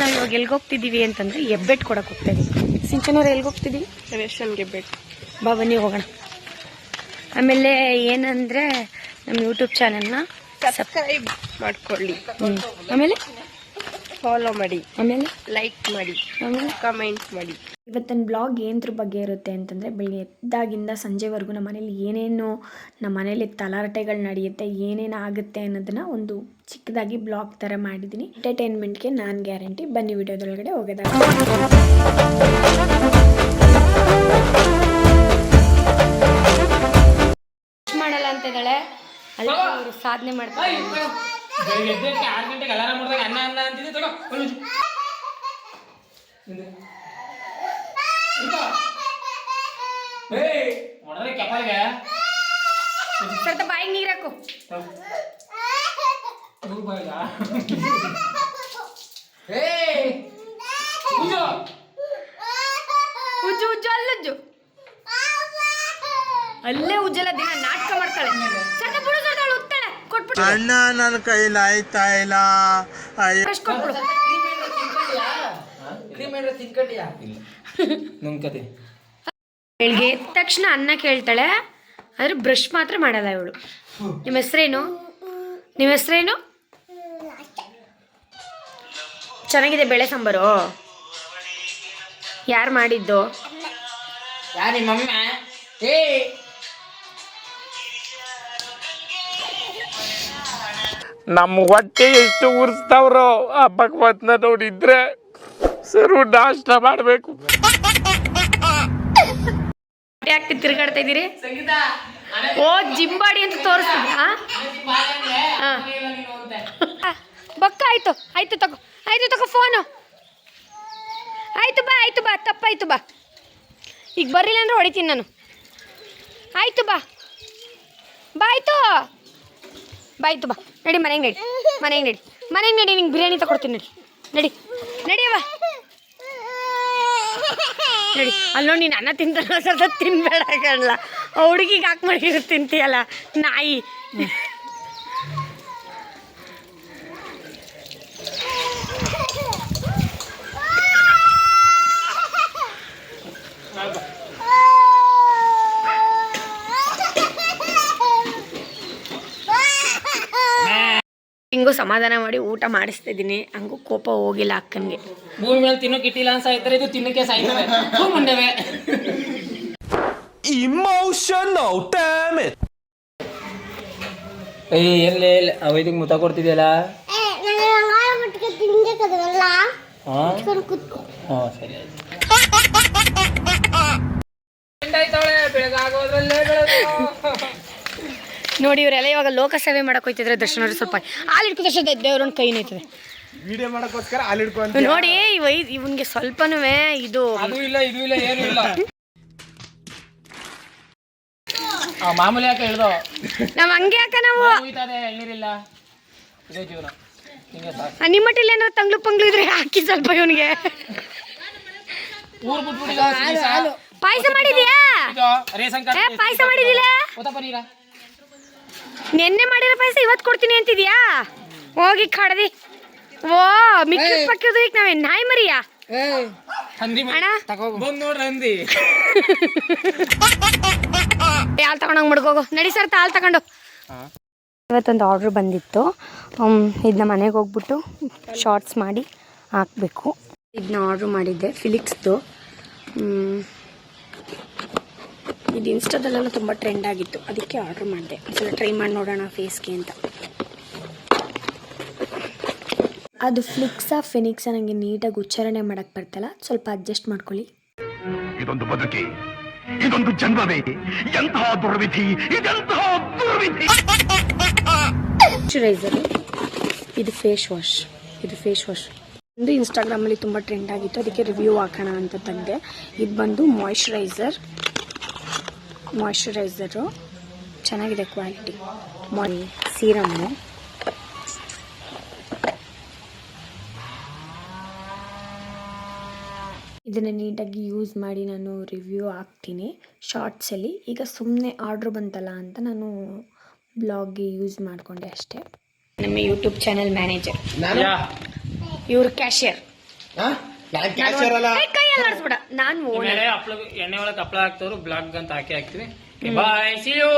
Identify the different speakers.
Speaker 1: ನಾವು ಇವಾಗ ಎಲ್ಗೆ ಹೋಗ್ತಿದ್ದೀವಿ ಅಂತಂದ್ರೆ ಎಬ್ಬೆಟ್ ಕೊಡಕ್ಕೆ ಹೋಗ್ತಾ ಇದ್ದೀವಿ ಸಿಂಚನವ್ರು ಎಲ್ಗೆ ಹೋಗ್ತಿದ್ದೀವಿ
Speaker 2: ರೇಷನ್ಗೆ ಬೇಕು
Speaker 1: ಬಾ ಬನ್ನಿ ಹೋಗೋಣ. ಆಮೇಲೆ ಏನಂದ್ರೆ ನಮ್ಮ ಯೂಟ್ಯೂಬ್ ಚಾನೆಲ್ನ
Speaker 2: ಸಬ್ಸ್ಕ್ರೈಬ್ ಮಾಡ್ಕೊಳ್ಳಿ.
Speaker 1: ಆಮೇಲೆ?
Speaker 2: ಫಾಲೋ ಮಾಡಿ.
Speaker 1: ಆಮೇಲೆ?
Speaker 2: ಲೈಕ್ ಮಾಡಿ.
Speaker 1: ಆಮೇಲೆ?
Speaker 2: ಕಮೆಂಟ್ ಮಾಡಿ.
Speaker 1: ಇವತ್ತಿನ ಬ್ಲಾಗ್ ಏನದ್ರ ಬಗ್ಗೆ ಇರುತ್ತೆ ಅಂತಂದರೆ ಬೆಳಿಗ್ಗೆ ಎದ್ದಾಗಿಂದ ಸಂಜೆವರೆಗೂ ನಮ್ಮ ಮನೇಲಿ ಏನೇನು ನಮ್ಮ ಮನೇಲಿ ತಲಾರಟೆಗಳು ನಡೆಯುತ್ತೆ ಏನೇನು ಆಗುತ್ತೆ ಅನ್ನೋದನ್ನ ಒಂದು ಚಿಕ್ಕದಾಗಿ ಬ್ಲಾಗ್ ಥರ ಮಾಡಿದ್ದೀನಿ ಎಂಟರ್ಟೈನ್ಮೆಂಟ್ಗೆ ನಾನು ಗ್ಯಾರಂಟಿ ಬನ್ನಿ ವಿಡಿಯೋದೊಳಗಡೆ ಹೋಗೋದಾಗ ಮಾಡಲ್ಲ ಅಂತ ಇದ್ದಾಳೆ. ಅಲ್ಲಿ ಅವರು ಸಾಧನೆ ಮಾಡ್ತಾರೆ.
Speaker 3: ಅನ್ನ ಅನ್ನ ಅಂತಿದ್ದೆ ತಗೋ ಒಂದು ನಿಮಿಷ. ಹಿಂದೆ. ಹಿಡ್ಕೊ. ಕೆಪಾಯಿಗೆ
Speaker 1: ಸ್ವಲ್ಪ ಬಾಯಿಗೆ
Speaker 3: ನೀರು ಹಾಕು.
Speaker 1: ಉಜ್ಜು. ಉಜ್ಜು ಅಲ್ಲುಜ್ಜು ಅಲ್ಲೇ ಉಜ್ಜಲ್ಲ ದಿನ ನಾಟಕ ಮಾಡ್ತಾಳೆ. ಸಣ್ಣ ಬಿಡು ಸಣ್ಣ ಉತ್ತಾಳೆ ಕೊಟ್ಬಿಟ್ಟು
Speaker 4: ಅಣ್ಣ ನನ್ನ ಕೈಲಿ ಆಯ್ತಾ ಇಲ್ಲ? ಅಯ್ಯೋ.
Speaker 1: ಬ್ರಷ್ ಕೊಟ್ಬಿಡು.
Speaker 3: ನುಂಗ್ಕತಿ
Speaker 1: ಬೆಳಿಗ್ಗೆ ಎದ್ದ ತಕ್ಷಣ ಅನ್ನ ಕೇಳ್ತಾಳೆ. ಆದ್ರೆ ಬ್ರಷ್ ಮಾತ್ರ ಮಾಡಲ್ಲ ಇವಳು. ನಿಮ್ಮ ಹೆಸರೇನು? ನಿಮ್ಮ ಹೆಸರೇನು? ಚೆನ್ನಾಗಿದೆ ಬೇಳೆ ಸಾಂಬಾರು? ಯಾರು ಮಾಡಿದ್ದು?
Speaker 3: ನಮ್ಮ
Speaker 5: ಹೊಟ್ಟೆ ಎಷ್ಟು ಉರಿಸ್ತಾವ್ರೋ ಆ ಭಗವತ್ನ ನೋಡಿದ್ರೆ ಸರು ನಾಷ್ಟ ಮಾಡಬೇಕು.
Speaker 1: ಹಾಕ್ತಿ ತಿರ್ಗಾಡ್ತಾ ಇದ್ದೀರಿ? ಓ ಜಿಂಬಾಡಿ ಅಂತ ತೋರಿಸ್ತಿದ್ದ ಬಕ್ಕ ಆಯ್ತು ಆಯ್ತು ತಗೋ ಆಯ್ತು ತಗೋ ಫೋನು ಆಯ್ತು ಬಾ ಆಯ್ತು ಬಾ ತಪ್ಪಾಯ್ತು ಬಾ. ಈಗ ಬರಲಿಲ್ಲ ಅಂದ್ರೆ ಹೊಡಿತೀನಿ ನಾನು. ಆಯ್ತು ಬಾ. ಬಾ ಆಯ್ತು. ಬಾಯ್ತು ಬಾ. ನಡಿ ಮನೆಗೆ ನಡಿ ಮನೆಗೆ ನಡಿ. ಮನೆಗೆ ನಡಿ ನಿಂಗೆ ಬಿರಿಯಾನಿ ತಗೊಡ್ತೀನಿ ನಡಿ. ನಡಿ ನಡಿಯವ ನಡಿ ಅಲ್ಲೋ ನೀನು ಅನ್ನ ತಿಂತಾನ ಸ್ವಲ್ಪ ತಿನ್ಬೇಡ ಕಣ್ಲ. ಹುಡುಗಿಗೆ ಹಾಕಿ ಮಾಡಿರೋ ತಿಂತೀಯಲ್ಲ. ನಾಯಿ ಹಿಂಗೂ ಸಮಾಧಾನ ಮಾಡಿ ಊಟ ಮಾಡಿಸ್ತಾ ಇದ್ದೀನಿ ಹಂಗೂ ಕೋಪ ಹೋಗಿಲ್ಲ ಅಕ್ಕನಿಗೆ.
Speaker 3: ಭೂಮಿ ಮೇಲೆ ತಿನ್ನೋಕೆ ಇಟ್ಟಿಲ್ಲ ಅಂತ ಸಾಯ್ತಾರೆ ಇದು ತಿನ್ನಕ್ಕೆ ಸಾಯ್ತವೆ. ಮುಂಡೆವೆ.
Speaker 5: ಇಮೋಷನಲ್ ಡ್ಯಾಮೇಜ್
Speaker 3: ಏಯ್ ಎಲ್ಲೇ ಅವೈದಿಗೆ ಮುತ್ತ ಕೊಡ್ತಿದ್ಯಲ್ಲ? ಹಾಂ ಸರಿ ಆಯ್ತು.
Speaker 1: ನೋಡಿ ಇವರೆಲ್ಲ ಇವಾಗ ಲೋಕಸೇವೆ ಮಾಡಕ್ ಹೋಯ್ತಿದ್ರೆ ದರ್ಶನ ಅವ್ರು ಸ್ವಲ್ಪ. ಹಾಲು ಇಟ್ಕೊ ದರ್ಶನ ದೇವ್ರೊಂದು ಕೈ ನೈತದೆ.
Speaker 4: ವಿಡಿಯೋ ಮಾಡಕ್ಕೋಸ್ಕರ ಅಲ್ಲಿ ಹಿಡ್ಕೊಂತ
Speaker 1: ನೋಡಿ ಇವ ಇವನ್ಗೆ ಸ್ವಲ್ಪನೂ ಇದು.
Speaker 3: ಅದು ಇಲ್ಲ ಇದು ಇಲ್ಲ ಏನು ಇಲ್ಲ. ಆ ಮಾಮೂಲಿ ಯಾಕೆ ಹೇಳ್ದು?
Speaker 1: ನಾವ್ ಹಂಗೆ ಯಾಕ ನಾವು?
Speaker 3: ಹೋಯ್ತದೆ ಎಳ್ನೀರಿಲ್ಲ ಇದೇ ಜೀವನ. ಹಿಂಗೆ ಸಾಕು.
Speaker 1: ಆ, ನಿಮ್ಮಟ್ಟಿಲ್ಲ ಏನಾದ್ರು ತಂಗ್ಳು ಪಂಗ್ಳು ಇದ್ರೆ ಹಾಕಿ ಸ್ವಲ್ಪ ಇವನಿಗೆ.
Speaker 3: ಊರ್
Speaker 1: ಪಾಯಸ ಮಾಡಿದ್ಯಾ?
Speaker 3: ರೇಷನ್
Speaker 1: ಏ
Speaker 3: ಕಾರ್ಡ್
Speaker 1: ಪಾಯಸ ಮಾಡಿದಿಲ್ಲ ನೆನ್ನೆ ಮಾಡಿರೋ ಪಾಯಸ ಇವತ್ತು ಕೊಡ್ತೀನಿ ಅಂತಿದ್ಯಾ? ಹೋಗಿ ಕಡ್ದಿ. ಓ ಮಿಕ್ಕಿ ಪಕ್ಕದು ಈಗ ನಾವೇ ನಾಯಿ ಮರಿಯಾ? ಹಾಲು ತಗೊಂಡಂಗೆ ಮಡ್ಕೋಗು ನಡಿ ಸರ್ ಹಾಲು ತಗೊಂಡು. ಇವತ್ತೊಂದು ಆರ್ಡ್ರ್ ಬಂದಿತ್ತು. ಇದನ್ನ ಮನೆಗೆ ಹೋಗ್ಬಿಟ್ಟು ಶಾರ್ಟ್ಸ್ ಮಾಡಿ ಹಾಕಬೇಕು. ಇದನ್ನ ಆರ್ಡ್ರ್ ಮಾಡಿದ್ದೆ ಫಿಲಿಕ್ಸ್ದು ಹ್ಮ್. ಇದು ಇನ್ಸ್ಟಾದಲ್ಲೆಲ್ಲ ತುಂಬ ಟ್ರೆಂಡ್ ಆಗಿತ್ತು. ಅದಕ್ಕೆ ಆರ್ಡ್ರ್ ಮಾಡಿದೆ. ಒಂದ್ಸಲ ಟ್ರೈ ಮಾಡಿ ನೋಡೋಣ ಫೇಸ್ಗೆ ಅಂತ. ಅದು ಫ್ಲಿಕ್ಸಾ ಫಿನಿಕ್ಸಾ ನನಗೆ ನೀಟಾಗಿ ಉಚ್ಚಾರಣೆ ಮಾಡೋಕ್ಕೆ ಬರ್ತಲ್ಲ ಸ್ವಲ್ಪ ಅಡ್ಜಸ್ಟ್ ಮಾಡ್ಕೊಳ್ಳಿ.
Speaker 6: ಇದೊಂದು ಬದುಕಿ ಇದೊಂದು ಜನ್ಮವೇ ಎಂತಹ ದುರ್ವಿಧಿ ಇದೆಂತಹ ದುರ್ವಿಧಿ?
Speaker 1: ಮಾಯ್ಚರೈಸರು ಇದು ಫೇಸ್ ವಾಶ್ ಇದು ಫೇಸ್ ವಾಶ್ ಒಂದು ಇನ್ಸ್ಟಾಗ್ರಾಮಲ್ಲಿ ತುಂಬ ಟ್ರೆಂಡ್ ಆಗಿತ್ತು. ಅದಕ್ಕೆ ರಿವ್ಯೂ ಹಾಕೋಣ ಅಂತ ತಂದೆ. ಇದು ಬಂದು ಮಾಯ್ಶ್ಚರೈಸರ್ ಮಾಯ್ಶ್ಚರೈಸರು ಚೆನ್ನಾಗಿದೆ ಕ್ವಾಲಿಟಿ ಮಾಯ್ ಸೀರಮ್ಮು ಇದನ್ನು ನೀಟಾಗಿ ಯೂಸ್ ಮಾಡಿ ನಾನು ರಿವ್ಯೂ ಹಾಕ್ತೀನಿ. ಶಾರ್ಟ್ಸಲ್ಲಿ ಈಗ ಸುಮ್ಮನೆ ಆರ್ಡ್ರ್ ಬಂತಲ್ಲ ಅಂತ ನಾನು ಬ್ಲಾಗ್ಗೆ ಯೂಸ್ ಮಾಡಿಕೊಂಡೆ ಅಷ್ಟೇ. ನಮ್ಮ ಯೂಟ್ಯೂಬ್ ಚಾನೆಲ್ ಮ್ಯಾನೇಜರ್ ಇವರು ಕ್ಯಾಶಿಯರ್
Speaker 7: ನಾನ್
Speaker 1: ನಾನು
Speaker 3: ಎಣ್ಣೆ ಒಳಗೆ ಹಪ್ಳ ಹಾಕ್ತವ್ರು ಬ್ಲಾಗ್ ಅಂತ ಹಾಕಿ ಹಾಕ್ತಿವಿ. Bye see you